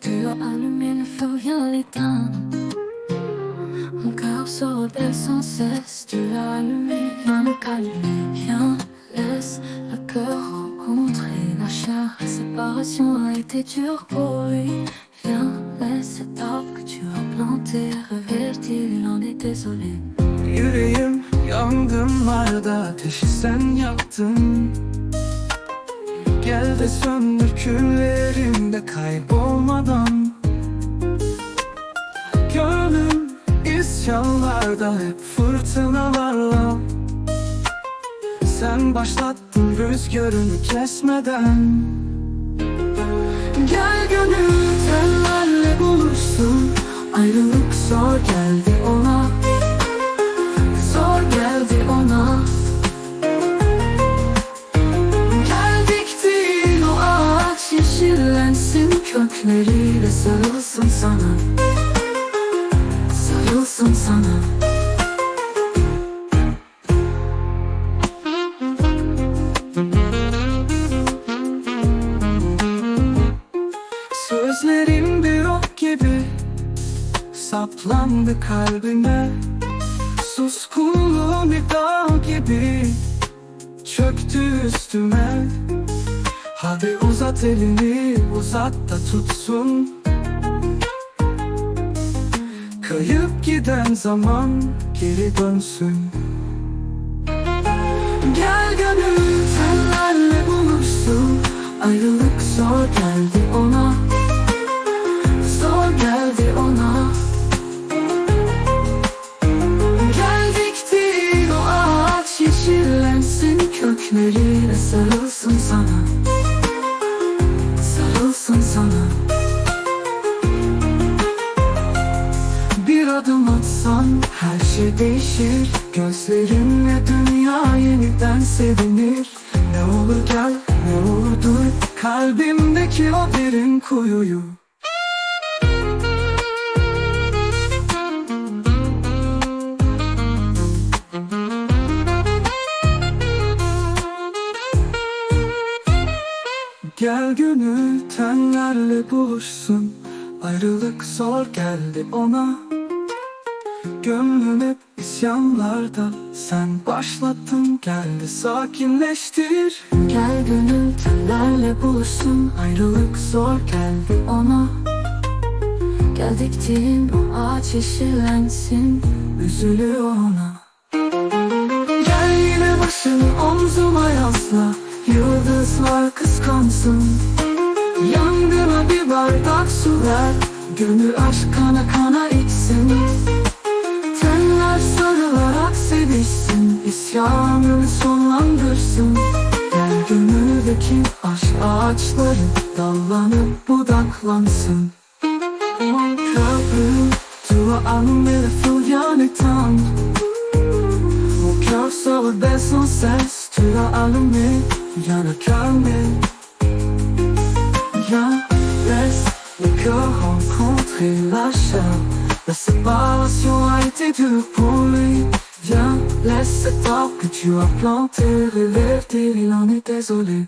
tu as allumé le feu, viens l'éteindre. Mon cœur se rebelle sans cesse, tu as allumé, viens le calmer, viens, laisse le cœur rencontrer la chair. La séparation a été dure pour lui, viens, laisse cet arbre que tu as planté, revertir, il en est désolé. Sen De söndür küllerimde kaybolmadan. Gönlüm isyanlarda hep fırtınalarla. Sen başlattın rüzgarını kesmeden. Gel gönül tellerle buluşsun Ayrılık zor geldi ona. Zor geldi ona Kökleriyle sarılsın sana. Sarılsın sana. Sözlerin bir ok gibi Saplandı kalbime. Suskunluğun bir dağ gibi Çöktü üstüme Hadi uzat elini uzat da tutsun. Kayıp giden zaman geri dönsün. Gel gönül tenlerle buluşsun. Ayrılık zor geldi ona. Zor geldi ona. Geldik değil o ağaç yeşillensin. Kökleriyle sarılsın adım atsan her şey değişir. Gözlerinle dünya yeniden sevinir. Ne olur gel ne olur dur. Kalbimdeki o derin kuyuyu. Gel gönül tenlerle buluşsun. Ayrılık zor geldi ona Gönlüm hep isyanlarda. Sen başlattın geldi sakinleştir. Gel gönül tellerle buluşsun Ayrılık zor geldi ona. Gel diktiğim bu ağaç yeşillensin Üzülüyor ona. Gel yine başını omzuma yasla Yıldızlar kıskansın. Yangına bir bardak su ver Gönül aşk kana kana içsin ki aşk ağaçları dallanıp budaklansın. Köprü duanın elfil yani tam. Bu kör salı beson ses tura alımı yana kalmi Ya laisse le cœur rencontrer la chair La séparation a été dure pour lui. Viens, laisse cet arbre que tu as planté Révère-t-il, il en est désolé.